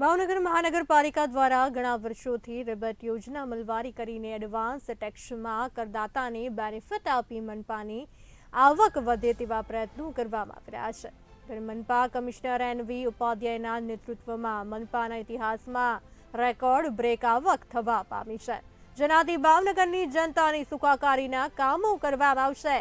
ભાવનગર મહાનગરપાલિકા દ્વારા ઘણા વર્ષોથી રિબેટ યોજના અમલવારી કરીને એડવાન્સ ટેક્સમાં કરદાતાને બેનિફિટ આપી મનપાની આવક વધે તેવા પ્રયત્નો કરવામાં આવી રહ્યા છે મનપા કમિશનર એન વી ઉપાધ્યાયના નેતૃત્વમાં મનપાના ઇતિહાસમાં રેકોર્ડ બ્રેક આવક થવા પામી છે. જેનાથી ભાવનગરની જનતાની સુખાકારીના કામો કરવામાં આવશે.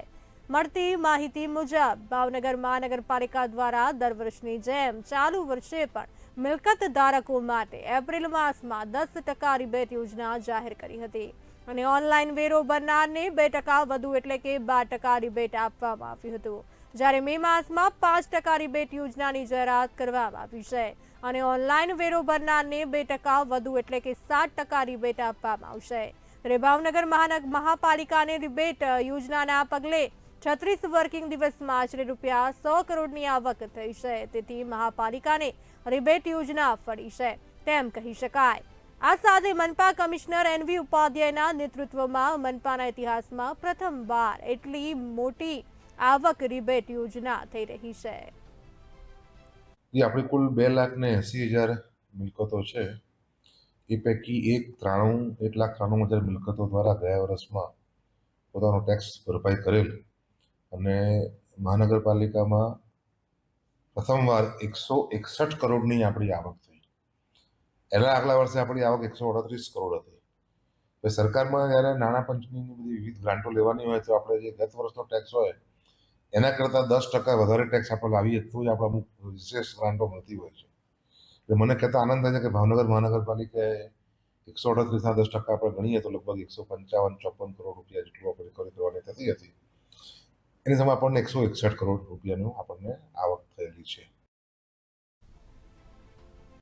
મળતી માહિતી મુજબ ભાવનગર મહાનગરપાલિકા દ્વારા દર વર્ષની જેમ ચાલુ વર્ષે પણ મિલકત ધારકો માટે એપ્રિલ માસમાં દસ ટકા રિબેટ યોજના જાહેર કરી હતી. અને ઓનલાઈન વેરો ભરનારને બે ટકા વધુ એટલે કે બાર ટકા રિબેટ આપવામાં આવ્યું હતું. જ્યારે મે માસમાં પાંચ ટકા રિબેટ યોજનાની જાહેરાત કરવામાં આવી છે. અને ઓનલાઈન વેરો ભરનારને બે ટકા વધુ એટલે કે સાત ટકા રિબેટ આપવામાં આવશે. ત્યારે ભાવનગર મહાનગ, મહાપાલિકાને રિબેટ યોજનાના પગલે છત્રીસ વર્કિંગ દિવસમાં આશરે રૂપિયા સો કરોડની આવક થઈ છે. તેથી મહાપાલિકાને રિબેટ યોજના ફળી છે. તેમ કહી શકાય. આ સાથે મનપા કમિશનર એનવી ઉપાધ્યાયના નેતૃત્વમાં મનપાના ઇતિહાસમાં પ્રથમવાર એટલી મોટી આવક રિબેટ યોજના થઈ રહી છે. આપણી કુલ બે લાખ ને એસી હજાર મિલકતો છે. એ પૈકી એક ત્રાણું, એક લાખ ત્રાણું હજાર મિલકતો દ્વારા ગયા વર્ષમાં પોતાનો ટેક્સ ભરપાઈ કરેલ. અને મહાનગરપાલિકામાં પ્રથમવાર એકસો એકસઠ કરોડની આપણી આવક થઈ. એના આગલા વર્ષે આપણી આવક એકસો અડત્રીસ કરોડ હતી. હવે સરકારમાં જ્યારે નાણાં પંચની બધી વિવિધ ગ્રાન્ટો લેવાની હોય તો આપણે જે ગત વર્ષનો ટેક્સ હોય, એના કરતાં દસ ટકા વધારે ટેક્સ આપણે લાવીએ તો જ આપણે અમુક વિશેષ ગ્રાન્ટો મળતી હોય છે. એટલે મને કહેતા આનંદ થાય છે કે ભાવનગર મહાનગરપાલિકાએ એકસો અડત્રીસના દસ ટકા આપણે ગણીએ તો લગભગ એકસો પંચાવન ચોપન કરોડ રૂપિયા જેટલું આપણે કરવાની થતી હતી. એની સામે આપણને એકસો એકસઠ કરોડ રૂપિયાનું આપણને આવક થયેલી છે.